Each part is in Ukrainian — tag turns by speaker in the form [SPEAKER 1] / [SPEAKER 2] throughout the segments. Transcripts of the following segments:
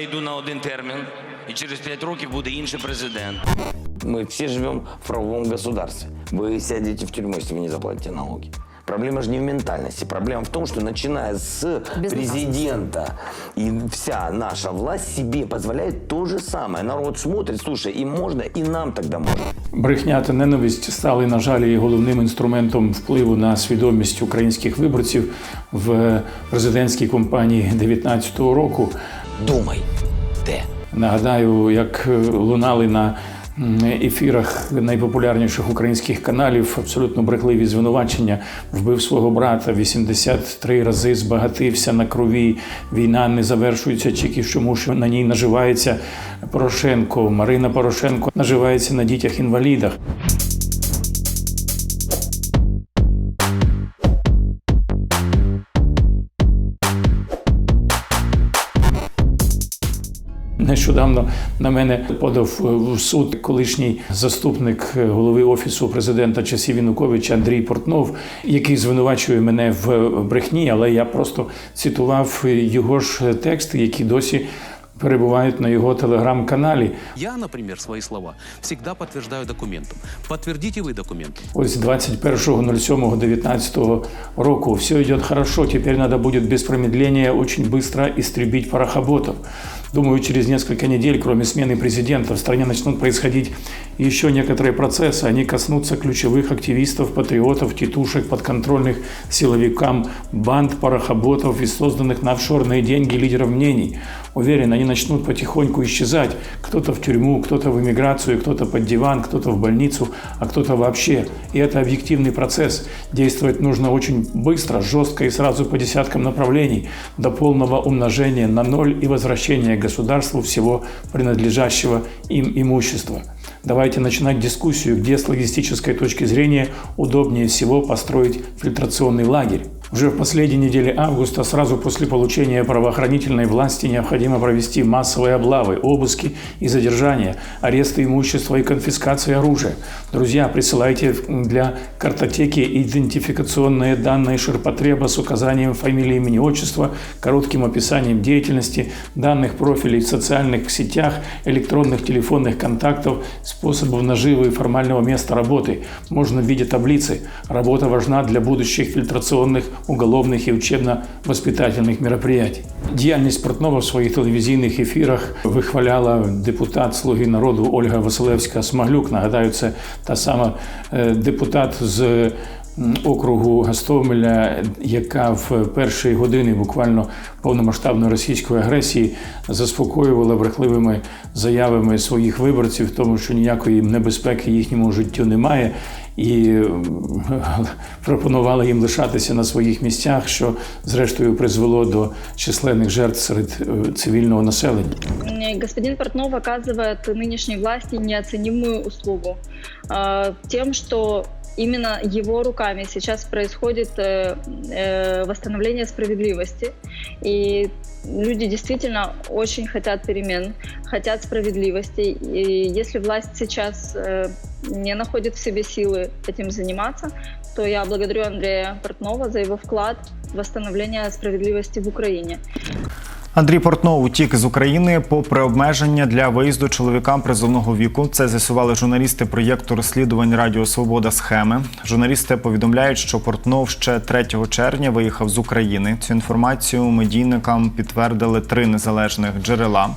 [SPEAKER 1] йду на один термін, і через 5 років буде інший президент.
[SPEAKER 2] Мы все живем в правовом государстве. Вы сядете в тюрьму, если вы не заплатите налоги. Проблема же не в ментальности. Проблема в том, что начиная с президента и вся наша власть себе позволяет то же самое. Народ смотрит, слушай, им можно, и нам тогда можно.
[SPEAKER 3] Брехня та ненависть стали, на жаль, і головним інструментом впливу на свідомість українських виборців в президентській кампанії 2019 року.
[SPEAKER 2] Думай, де?
[SPEAKER 3] Нагадаю, як е, лунали на ефірах найпопулярніших українських каналів абсолютно брехливі звинувачення. Вбив свого брата 83 рази, збагатився на крові. Війна не завершується тільки тому, що на ній наживається Порошенко. Марина Порошенко наживається на дітях-інвалідах. Нещодавно на мене подав е, в суд колишній заступник е, голови офісу президента часів Януковича Андрій Портнов, який звинувачує мене в брехні, але я просто цитував його ж тексти, які досі перебувають на його телеграм-каналі.
[SPEAKER 4] Я, например, свои слова всегда подтверждаю документом. Подтвердите вы документом.
[SPEAKER 3] Ось 21.07.19 року. Все идет хорошо, теперь надо будет без промедления очень быстро истребить парохоботов. Думаю, через несколько недель, кроме смены президента, в стране начнут происходить еще некоторые процессы. Они коснутся ключевых активистов, патриотов, тетушек, подконтрольных силовикам, банд, парохоботов и созданных на офшорные деньги лидеров мнений. Уверен, они начнут потихоньку исчезать. Кто-то в тюрьму, кто-то в эмиграцию, кто-то под диван, кто-то в больницу, а кто-то вообще. И это объективный процесс. Действовать нужно очень быстро, жестко и сразу по десяткам направлений, до полного умножения на ноль и возвращения государству всего принадлежащего им имущества. Давайте начинать дискуссию, где с логистической точки зрения удобнее всего построить фильтрационный лагерь. Уже в последней неделе августа, сразу после получения правоохранительной власти, необходимо провести массовые облавы, обыски и задержания, аресты имущества и конфискации оружия. Друзья, присылайте для картотеки идентификационные данные ширпотреба с указанием фамилии, имени, отчества, коротким описанием деятельности, данных профилей в социальных сетях, электронных телефонных контактов, способов наживы и формального места работы. Можно в виде таблицы. Работа важна для будущих фильтрационных, уголовных и учебно-воспитательных мероприятий. Діяльність Портнова в своїх телевізійних ефірах вихваляла депутат Слуги народу Ольга Василевська Смаглюк. Нагадаю, це та сама е, депутат з округу Гастомеля, яка в перші години буквально повномасштабної російської агресії заспокоювала брехливими заявами своїх виборців, тому що ніякої небезпеки їхньому життю немає І м, пропонувала їм лишатися на своїх місцях, що зрештою призвело до численних жертв серед е, цивільного населення.
[SPEAKER 5] М, Господин Портнов оказывает нынешней власти неоценимую услугу э, тем, что именно его руками сейчас происходит э, э, восстановление справедливости. И люди действительно очень хотят перемен, хотят справедливости. И если власть сейчас э, не находит в себе силы этим заниматься, то я благодарю Андрея Портнова за его вклад в восстановление справедливости в Украине.
[SPEAKER 6] Андрій Портнов утік з України попри обмеження для виїзду чоловікам призовного віку. Це з'ясували журналісти проєкту розслідувань Радіо Свобода схеми. Журналісти повідомляють, що Портнов ще 3 червня виїхав з України. Цю інформацію медійникам підтвердили три незалежних джерела.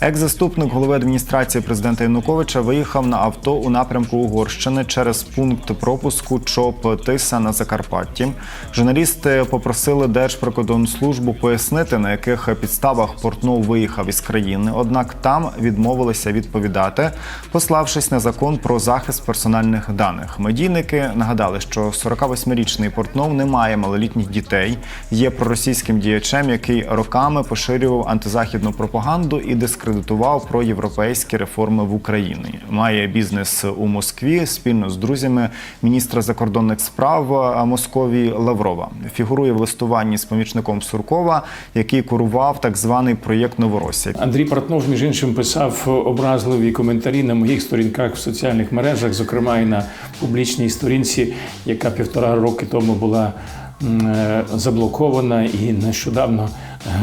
[SPEAKER 6] Екс-заступник голови адміністрації президента Януковича виїхав на авто у напрямку Угорщини через пункт пропуску ЧОП Тиса на Закарпатті. Журналісти попросили Держприкордонслужбу пояснити, на яких підставах Портнов виїхав із країни. Однак там відмовилися відповідати, пославшись на закон про захист персональних даних. Медійники нагадали, що 48-річний Портнов не має малолітніх дітей, є проросійським діячем, який роками поширював антизахідну пропаганду і дискредитував проєвропейські реформи в Україні. Має бізнес у Москві спільно з друзями міністра закордонних справ Московії Лаврова. Фігурує в листуванні з помічником Суркова, який курував так званий проєкт Новоросія.
[SPEAKER 3] Андрій Портнов, між іншим, писав образливі коментарі на моїх сторінках в соціальних мережах, зокрема і на публічній сторінці, яка півтора роки тому була е, заблокована, і нещодавно,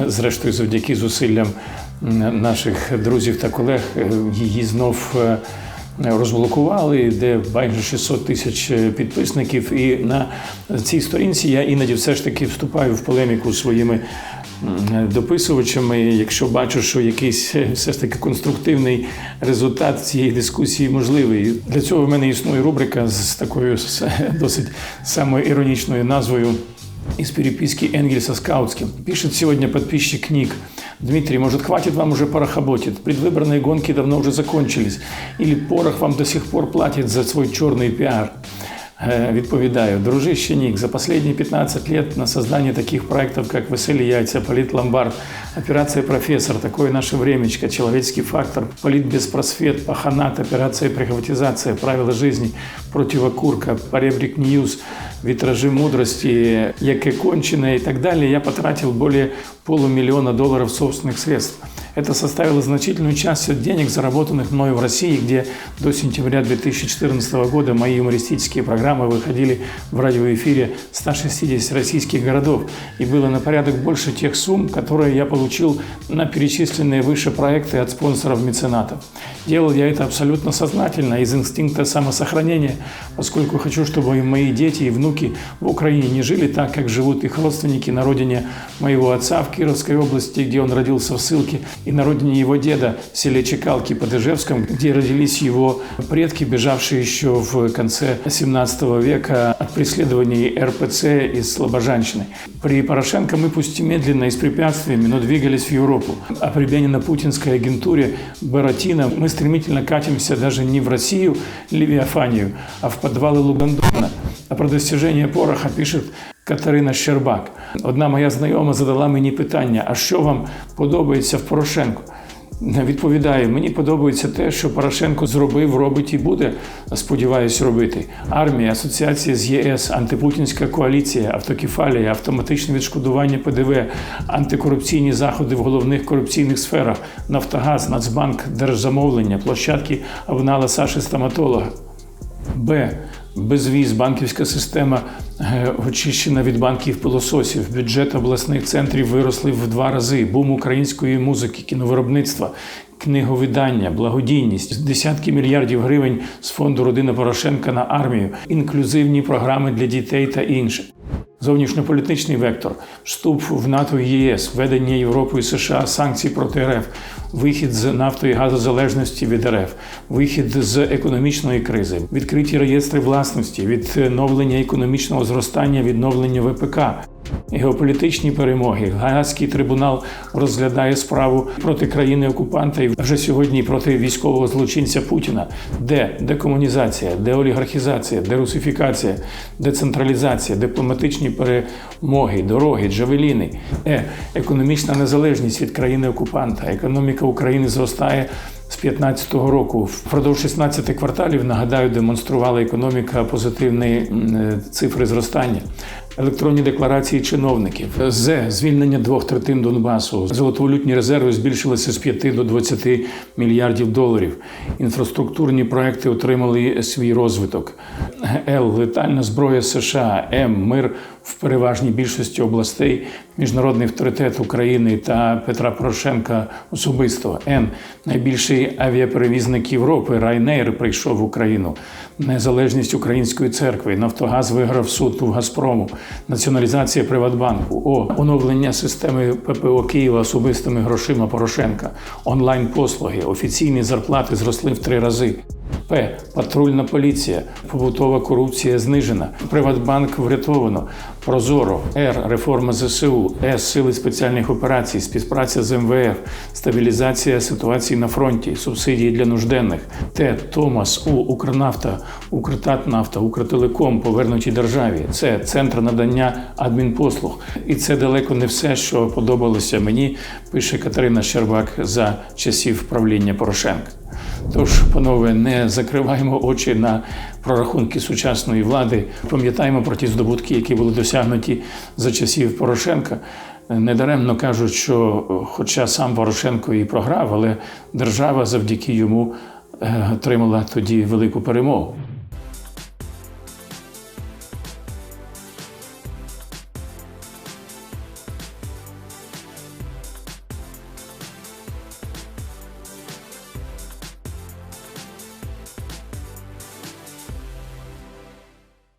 [SPEAKER 3] е, зрештою, завдяки зусиллям наших друзів та колег е, її знов розблокували, де майже 600 тисяч підписників. І на цій сторінці я іноді все ж таки вступаю в полеміку своїми дописувачами. Якщо бачу, що якийсь е, все ж таки конструктивний результат цієї дискусії можливий. Для цього в мене існує рубрика з такою с- досить самоіронічною назвою из переписки Энгельса с Каутским. Пишет сегодня подписчик книг. Дмитрий, может, хватит вам уже порохоботит? Предвыборные гонки давно уже закончились. Или порох вам до сих пор платит за свой черный пиар? Э, Відповідаю, дружище Ник, за последние 15 лет на создание таких проектов, как «Веселі яйця», «Полит Ломбард», «Операция Профессор», «Такое наше времечко», «Человеческий фактор», «Полит Беспросвет», «Паханат», «Операция Прихватизация», «Правила жизни», «Противокурка», «Поребрик Ньюс», «Витражи мудрости», «Яке конченое» и так далее, я потратил более полумиллиона долларов собственных средств. Это составило значительную часть от денег, заработанных мною в России, где до сентября 2014 года мои юмористические программы выходили в радиоэфире 160 российских городов. И было на порядок больше тех сумм, которые я получил на перечисленные выше проекты от спонсоров-меценатов. Делал я это абсолютно сознательно, из инстинкта самосохранения, поскольку хочу, чтобы и мои дети и внуки в Украине не жили так, как живут их родственники на родине моего отца в Кировской области, где он родился в ссылке, и на родине его деда в селе Чекалки под Ижевском, где родились его предки, бежавшие еще в конце 17 века от преследований РПЦ из Слобожанщины. При Порошенко мы пусть и медленно и с препятствиями, но двигались в Европу. А при Бенина-Путинской агентуре Баратино мы стремительно катимся даже не в Россию, Левиафанию, а в подвалы Лугандона. А про достижение пороха пишет Катерина Щербак. Одна моя знайома задала мені питання: а що вам подобається в Порошенку? Відповідаю, мені подобається те, що Порошенко зробив, робить і буде, сподіваюсь, робити. Армія, асоціація з ЄС, антипутінська коаліція, автокефалія, автоматичне відшкодування ПДВ, антикорупційні заходи в головних корупційних сферах, Нафтогаз, Нацбанк, держзамовлення, площадки Авнала Саші стоматолога. Б. Безвіз, банківська система очищена від банків пилососів. Бюджет обласних центрів виросли в два рази. Бум української музики, кіновиробництва, книговидання, благодійність, десятки мільярдів гривень з фонду родини Порошенка на армію, інклюзивні програми для дітей та інше. Зовнішньополітичний вектор, вступ в НАТО і ЄС, введення Європою і США санкцій проти РФ, вихід з нафто і газозалежності від РФ, вихід з економічної кризи, відкриті реєстри власності, відновлення економічного зростання, відновлення ВПК. Геополітичні перемоги. Гаазький трибунал розглядає справу проти країни-окупанта і вже сьогодні проти військового злочинця Путіна. Де декомунізація, деолігархізація, дерусифікація, децентралізація, дипломатичні перемоги, дороги, джавеліни, е, економічна незалежність від країни-окупанта. Економіка України зростає. З 15-го року впродовж 16 кварталів нагадаю, демонструвала економіка позитивні е, цифри зростання. Електронні декларації чиновників з звільнення двох третин Донбасу. Золотовалютні резерви збільшилися з 5 до 20 мільярдів доларів. Інфраструктурні проекти отримали свій розвиток. Л летальна зброя США, М мир в переважній більшості областей, міжнародний авторитет України та Петра Порошенка особисто. Н найбільший авіаперевізник Європи Ryanair прийшов в Україну. Незалежність української церкви. Нафтогаз виграв суд у Газпрому. Націоналізація Приватбанку. О оновлення системи ППО Києва особистими грошима Порошенка. Онлайн послуги. Офіційні зарплати зросли в три рази. П. Патрульна поліція. Побутова корупція знижена. Приватбанк врятовано. Прозоро. Р. Реформа ЗСУ. С. Сили спеціальних операцій. Співпраця з МВФ. Стабілізація ситуації на фронті. Субсидії для нужденних. Т. Томас. У. Укрнафта. Укртатнафта. Укртелеком. Повернуті державі. Це центр надання адмінпослуг. І це далеко не все, що подобалося мені, пише Катерина Щербак за часів правління Порошенка. Тож, панове, не закриваємо очі на прорахунки сучасної влади. Пам'ятаємо про ті здобутки, які були досягнуті за часів Порошенка. Недаремно кажуть, що, хоча сам Порошенко і програв, але держава завдяки йому е, отримала тоді велику перемогу.